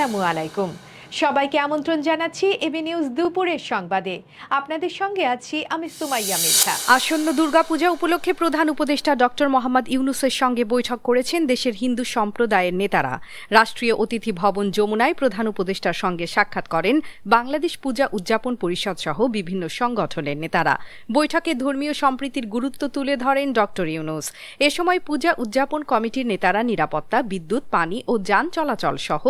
আসসালামু আলাইকুম। সবাইকে আমন্ত্রণ জানাচ্ছি এবি নিউজ দুপুরের সংবাদে। আপনাদের সঙ্গে আছি আমি সুমাইয়া মির্জা। আসন্ন দুর্গাপূজা উপলক্ষে প্রধান উপদেষ্টা ডক্টর মোহাম্মদ ইউনুসের সঙ্গে বৈঠক করেছেন দেশের হিন্দু সম্প্রদায়ের নেতারা। রাষ্ট্রীয় অতিথি ভবন যমুনায় প্রধান উপদেষ্টার সঙ্গে সাক্ষাৎ করেন বাংলাদেশ পূজা উদযাপন পরিষদ সহ বিভিন্ন সংগঠনের নেতারা। বৈঠকে ধর্মীয় সম্প্রীতির গুরুত্ব তুলে ধরেন ডক্টর ইউনুস। এ সময় পূজা উদযাপন কমিটির নেতারা নিরাপত্তা, বিদ্যুৎ, পানি ও যান চলাচল সহ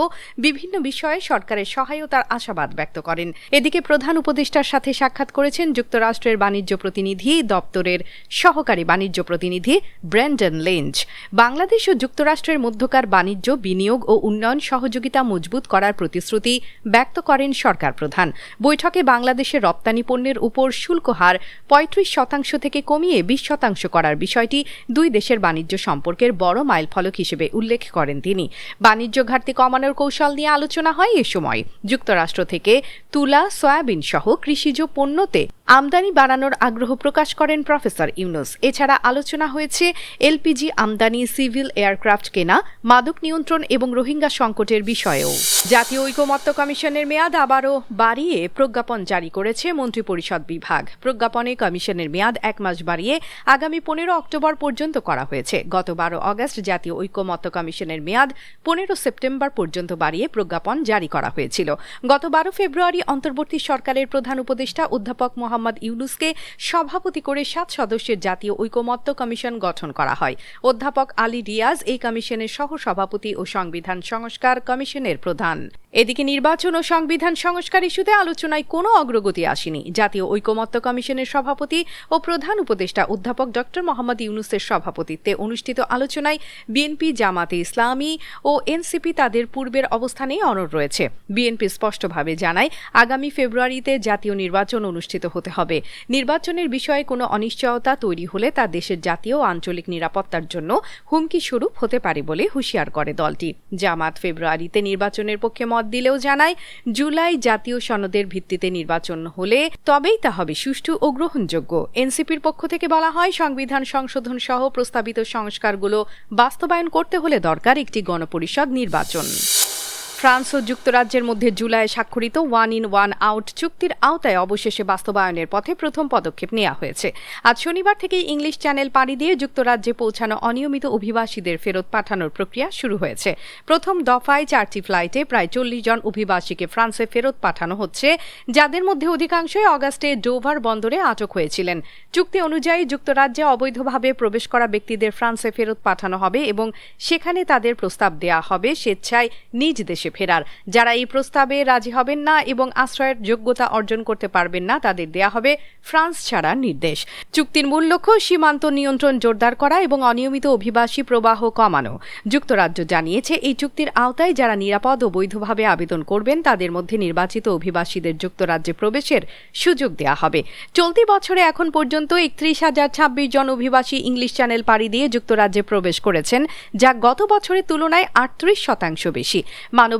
বিভিন্ন বিষয়ে সরকারের সহায়তার আশাবাদ ব্যক্ত করেন। এদিকে প্রধান উপদেষ্টার সাথে সাক্ষাৎ করেছেন যুক্তরাষ্ট্রের বাণিজ্য প্রতিনিধি দপ্তরের সহকারী বাণিজ্য প্রতিনিধি ব্র্যান্ডন লেঞ্জ বাংলাদেশ ও যুক্তরাষ্ট্রের মধ্যকার বাণিজ্য, বিনিয়োগ ও উন্নয়ন সহযোগিতা মজবুত করার প্রতিশ্রুতি ব্যক্ত করেন সরকার প্রধান। বৈঠকে বাংলাদেশের রপ্তানি পণ্যের উপর শুল্ক হার পঁয়ত্রিশ শতাংশ থেকে কমিয়ে বিশ শতাংশ করার বিষয়টি দুই দেশের বাণিজ্য সম্পর্কের বড় মাইলফলক হিসেবে উল্লেখ করেন তিনি। বাণিজ্য ঘাটতি কমানোর কৌশল নিয়ে আলোচনা হয় এ সময়। যুক্তরাষ্ট্র থেকে তুলা, সয়াবিন সহ কৃষিজ পণ্যতে আমদানি বাড়ানোর আগ্রহ প্রকাশ করেন প্রফেসর ইউনুস। এছাড়া আলোচনা হয়েছে এলপিজি আমদানি সিভিল এয়ারক্রাফট কেনা, মাদক নিয়ন্ত্রণ এবং রোহিঙ্গা সংকটের বিষয়েও। জাতীয় ঐকমত্য কমিশনের মেয়াদ আবারও বাড়িয়ে প্রজ্ঞাপন জারি করেছে মন্ত্রিপরিষদ বিভাগ। প্রজ্ঞাপনে কমিশনের মেয়াদ এক মাস বাড়িয়ে আগামী পনেরো অক্টোবর পর্যন্ত করা হয়েছে। গত বারো অগস্ট জাতীয় ঐকমত্য কমিশনের মেয়াদ পনেরো সেপ্টেম্বর পর্যন্ত বাড়িয়ে প্রজ্ঞাপন জারি করা হয়েছিল। গত বারো ফেব্রুয়ারি অন্তর্বর্তী সরকারের প্রধান উপদেষ্টা অধ্যাপক মোহাম্মদ ইউনুসকে সভাপতি করে সাত সদস্যের জাতীয় ঐকমত্য কমিশন গঠন করা হয়। অধ্যাপক আলী রিয়াজ এই কমিশনের সহ সভাপতি ও সংবিধান সংস্কার কমিশনের প্রধান। এদিকে নির্বাচন ও সংবিধান সংস্কার ইস্যুতে আলোচনায় কোনো অগ্রগতি আসেনি। জাতীয় ঐকমত্য কমিশনের সভাপতি ও প্রধান উপদেষ্টা অধ্যাপক ড. মোহাম্মদ ইউনুসের সভাপতিত্বে অনুষ্ঠিত আলোচনায় বিএনপি, জামাতে ইসলামী ও এনসিপি তাদের পূর্বের অবস্থানেই অনড় রয়েছে। বিএনপি স্পষ্টভাবে জানায়, আগামী ফেব্রুয়ারিতে জাতীয় নির্বাচন অনুষ্ঠিত হতে হবে। নির্বাচনের বিষয়ে কোনো অনিশ্চয়তা তৈরি হলে তা দেশের জাতীয় ও আঞ্চলিক নিরাপত্তার জন্য হুমকি স্বরূপ হতে পারে বলে হুঁশিয়ার করে দলটি। জামাত ফেব্রুয়ারিতে নির্বাচনের পক্ষে মত দিলেও জানায়, জুলাই জাতীয় সনদের ভিত্তিতে নির্বাচন হলে তবেই তা হবে সুষ্ঠু ও গ্রহণযোগ্য। এনসিপির পক্ষ থেকে বলা হয়, সংবিধান সংশোধন সহ প্রস্তাবিত সংস্কারগুলো বাস্তবায়ন করতে হলে দরকার একটি গণপরিষদ নির্বাচন। ফ্রান্স ও যুক্তরাজ্যের মধ্যে জুলাইয়ে স্বাক্ষরিত ওয়ান ইন, ওয়ান আউট চুক্তির আওতায় অবশেষে বাস্তবায়নের পথে প্রথম পদক্ষেপ নেওয়া হয়েছে। আজ শনিবার থেকে ইংলিশ চ্যানেল পাড়ি দিয়ে যুক্তরাজ্যে পৌঁছানো অনিয়মিত অভিবাসীদের ফেরত পাঠানোর প্রক্রিয়া শুরু হয়েছে। প্রথম দফায় চারটি ফ্লাইটে প্রায় চল্লিশ জন অভিবাসীকে ফ্রান্সে ফেরত পাঠানো হচ্ছে, যাদের মধ্যে অধিকাংশই অগাস্টে ডোভার বন্দরে আটক হয়েছিলেন। চুক্তি অনুযায়ী যুক্তরাজ্যে অবৈধভাবে প্রবেশ করা ব্যক্তিদের ফ্রান্সে ফেরত পাঠানো হবে এবং সেখানে তাদের প্রস্তাব দেয়া হবে স্বেচ্ছায় নিজ দেশে ফেরার। যারা এই প্রস্তাবে রাজি হবেন না এবং আশ্রয়ের যোগ্যতা অর্জন করতে পারবেন না, তাদের দেয়া হবে ফ্রান্স ছাড়ার নির্দেশ। চুক্তির মূল লক্ষ্য, সীমান্ত নিয়ন্ত্রণ জোরদার করা এবং অনিয়মিত অভিবাসী প্রবাহ কমানো। যুক্তরাজ্য জানিয়েছে, এই চুক্তির আওতায় যারা নিরাপদ ও বৈধভাবে আবেদন করবেন, তাদের মধ্যে নির্বাচিত অভিবাসীদের যুক্তরাজ্যে প্রবেশের সুযোগ দেওয়া হবে। চলতি বছরে এখন পর্যন্ত একত্রিশ হাজার ছাব্বিশ জন অভিবাসী ইংলিশ চ্যানেল পাড়ি দিয়ে যুক্তরাজ্যে প্রবেশ করেছেন, যা গত বছরের তুলনায় আটত্রিশ শতাংশ বেশি।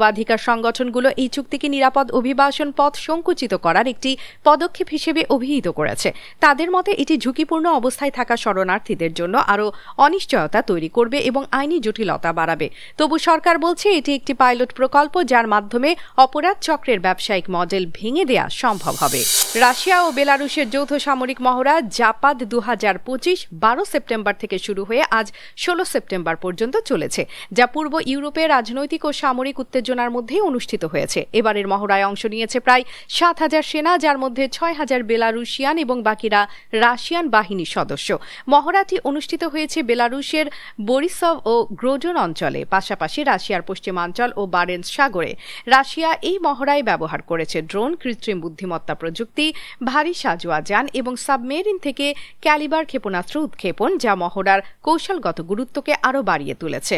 মানবাধিকার সংগঠনগুলো এই চুক্তিকে নিরাপদ অভিবাসন পথ সংকুচিত করার একটি পদক্ষেপ হিসেবে অভিহিত করেছে। তাদের মতে এটি ঝুঁকিপূর্ণ অবস্থায় থাকা শরণার্থীদের জন্য আরও অনিশ্চয়তা তৈরি করবে এবং আইনি জটিলতা বাড়াবে। তবু সরকার বলছে এটি একটি পাইলট প্রকল্প যার মাধ্যমে অপরাধ চক্রের ব্যবসায়িক মডেল ভেঙে দেয়া সম্ভব হবে। রাশিয়া ও বেলারুশের যৌথ সামরিক মহড়া জাপাদ দু হাজার পঁচিশ বারো সেপ্টেম্বর থেকে শুরু হয়ে আজ ষোলো সেপ্টেম্বর পর্যন্ত চলেছে, যা পূর্ব ইউরোপে রাজনৈতিক ও সামরিক উত্তেজনার মধ্যে অনুষ্ঠিত হয়েছে। এবারের মহড়ায় অংশ নিয়েছে প্রায় সাত হাজার সেনা, যার মধ্যে ছয় হাজার বেলারুশিয়ান এবং বাকিরা রাশিয়ান বাহিনীর সদস্য। মহড়াটি অনুষ্ঠিত হয়েছে বেলারুশের বরিসভ ও গ্রোডন অঞ্চলে, পাশাপাশি রাশিয়ার পশ্চিমাঞ্চল ও বারেন্স সাগরে। রাশিয়া এই মহড়ায় ব্যবহার করেছে ড্রোন, কৃত্রিম বুদ্ধিমত্তা প্রযুক্তি, ভারী সাজোয়া যান এবং সাবমেরিন থেকে ক্যালিবার ক্ষেপণাস্ত্র উৎক্ষেপণ, যা মহড়ার কৌশলগত গুরুত্বকে আরও বাড়িয়ে তুলেছে।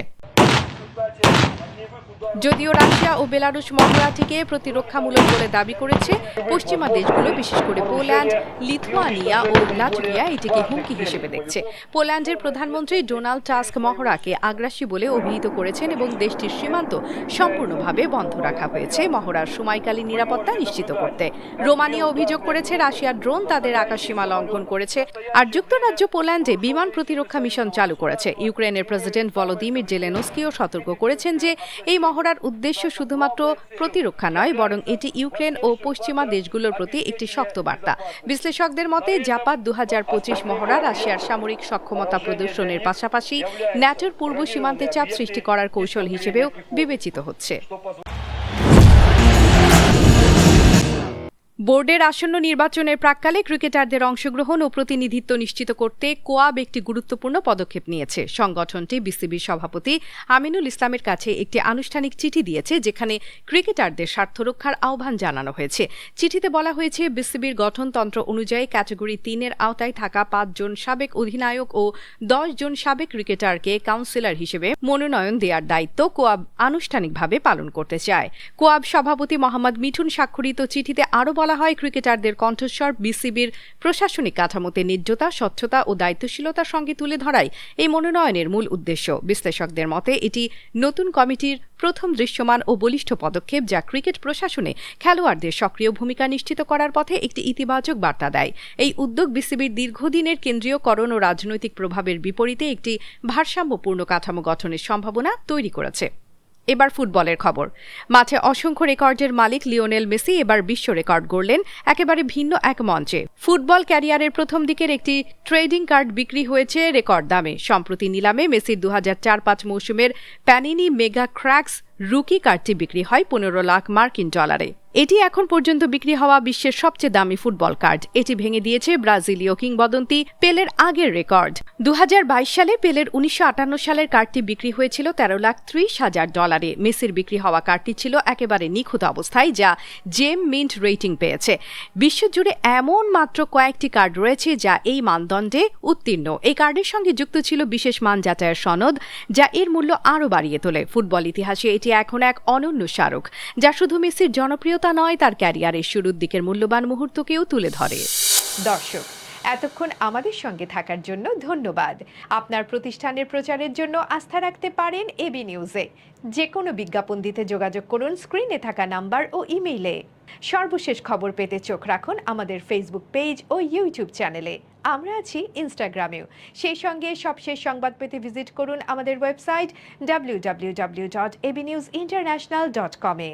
যদিও রাশিয়া ও বেলারুশ মহড়াটিকে প্রতিরক্ষামূলক বলে দাবি করেছে, পশ্চিমা দেশগুলো, বিশেষ করে পোল্যান্ড, লিথুয়ানিয়া ও লাটভিয়া এটিকে হুমকি হিসেবে দেখছে। পোল্যান্ডের প্রধানমন্ত্রী ডোনাল্ড টাস্ক মহড়াকে আগ্রাসী বলে অভিহিত করেছেন এবং দেশটির সীমান্ত সম্পূর্ণভাবে বন্ধ রাখা হয়েছে, মহড়ার সময়কালীন নিরাপত্তা নিশ্চিত করতে। রোমানিয়া অভিযোগ করেছে, রাশিয়ার ড্রোন তাদের আকাশসীমা লঙ্ঘন করেছে আর যুক্তরাজ্য পোল্যান্ডে বিমান প্রতিরক্ষা মিশন চালু করেছে। ইউক্রেনের প্রেসিডেন্ট ভলোদিমির জেলেনস্কিও সতর্ক করেছেন যে, এই মহড়ার উদ্দেশ্য শুধুমাত্র প্রতিরক্ষা নয়, বরং এটি ইউক্রেন ও পশ্চিমা দেশগুলোর প্রতি একটি শক্ত বার্তা। বিশ্লেষকদের মতে জাপাত দু হাজার পঁচিশ মহড়া রাশিয়ার সামরিক সক্ষমতা প্রদর্শনের পাশাপাশি ন্যাটোর পূর্ব সীমান্তে চাপ সৃষ্টি করার কৌশল হিসেবেও বিবেচিত হচ্ছে। বোর্ডের আসন্ন নির্বাচনের প্রাককালে ক্রিকেটারদের অংশগ্রহণ ও প্রতিনিধিত্ব নিশ্চিত করতে কোয়াব একটি গুরুত্বপূর্ণ পদক্ষেপ নিয়েছে। সংগঠনটি বিসিবির সভাপতি আমিনুল ইসলামের কাছে একটি আনুষ্ঠানিক চিঠি দিয়েছে, যেখানে ক্রিকেটারদের স্বার্থ রক্ষার আহ্বান জানানো হয়েছে। চিঠিতে বলা হয়েছে, বিসিবির গঠনতন্ত্র অনুযায়ী ক্যাটাগরি তিনের আওতায় থাকা পাঁচজন সাবেক অধিনায়ক ও জন সাবেক ক্রিকেটারকে কাউন্সিলর হিসেবে মনোনয়ন দেওয়ার দায়িত্ব কোয়াব আনুষ্ঠানিকভাবে পালন করতে চায়। কোয়াব সভাপতি মোহাম্মদ মিঠুন স্বাক্ষরিত চিঠিতে আরও বলা হয়, ক্রিকেটারদের কণ্ঠস্বর বিসিবির প্রশাসনিক কাঠামোতে নির্জতা, স্বচ্ছতা ও দায়িত্বশীলতার সঙ্গে তুলে ধরাই এই মনোনয়নের মূল উদ্দেশ্য। বিশ্লেষকদের মতে, এটি নতুন কমিটির প্রথম দৃশ্যমান ও বলিষ্ঠ পদক্ষেপ যা ক্রিকেট প্রশাসনে খেলোয়াড়দের সক্রিয় ভূমিকা নিশ্চিত করার পথে একটি ইতিবাচক বার্তা দেয়। এই উদ্যোগ বিসিবির দীর্ঘদিনের কেন্দ্রীয়করণ ও রাজনৈতিক প্রভাবের বিপরীতে একটি ভারসাম্যপূর্ণ কাঠামো গঠনের সম্ভাবনা তৈরি করেছে। এবার ফুটবলের খবর। মাঠে অসংখ্য রেকর্ডের মালিক লিওনেল মেসি এবার বিশ্ব রেকর্ড গড়লেন, একেবারে ভিন্ন এক মঞ্চে। ফুটবল ক্যারিয়ারের প্রথম দিকের একটি ট্রেডিং কার্ড বিক্রি হয়েছে রেকর্ড দামে। সম্প্রতি নিলামে মেসির দু হাজার চার পাঁচ মৌসুমের প্যানিনি মেগা ক্র্যাক্স রুকি কার্ডটি বিক্রি হয় পনেরো লাখ মার্কিন ডলারে। এটি এখন পর্যন্ত বিক্রি হওয়া বিশ্বের সবচেয়ে দামি ফুটবল কার্ড। এটি ভেঙে দিয়েছে ব্রাজিলীয় কিংবদন্তি পেলের আগের রেকর্ড। দু হাজার বাইশ সালে পেলের উনিশশো সালের কার্ডটি বিক্রি হয়েছিল তেরো লাখ ত্রিশ হাজার ডলারে। মেসির বিক্রি হওয়া কার্ডটি ছিল একেবারে নিখুঁত অবস্থায়, যা জেম মিন্ট রেটিং পেয়েছে। বিশ্বজুড়ে এমন মাত্র কয়েকটি কার্ড রয়েছে, যা এই মানদণ্ডে উত্তীর্ণ। এই কার্ডের সঙ্গে যুক্ত ছিল বিশেষ মান যাচাইয়ের সনদ, যা এর মূল্য আরও বাড়িয়ে তোলে। ফুটবল ইতিহাসে এটি এখন এক অনন্য স্মারক, যা শুধু মেসির জনপ্রিয়তা নয়, তার ক্যারিয়ারের শুরুর দিকের মূল্যবান মুহূর্তকেও তুলে ধরে। দর্শক, এতক্ষণ আমাদের সঙ্গে থাকার জন্য ধন্যবাদ। আপনার প্রতিষ্ঠানের প্রচারের জন্য আস্থা রাখতে পারেন এবি নিউজে যে কোনো বিজ্ঞাপন দিতে যোগাযোগ করুন স্ক্রিনে থাকা নাম্বার ও ইমেইলে। সর্বশেষ খবর পেতে চোখ রাখুন আমাদের ফেসবুক পেজ ও ইউটিউব চ্যানেলে। আমরা আছি ইনস্টাগ্রামেও সেই সঙ্গে সবশেষ সংবাদ পেতে ভিজিট করুন আমাদের website W W dot AB news international dot কমে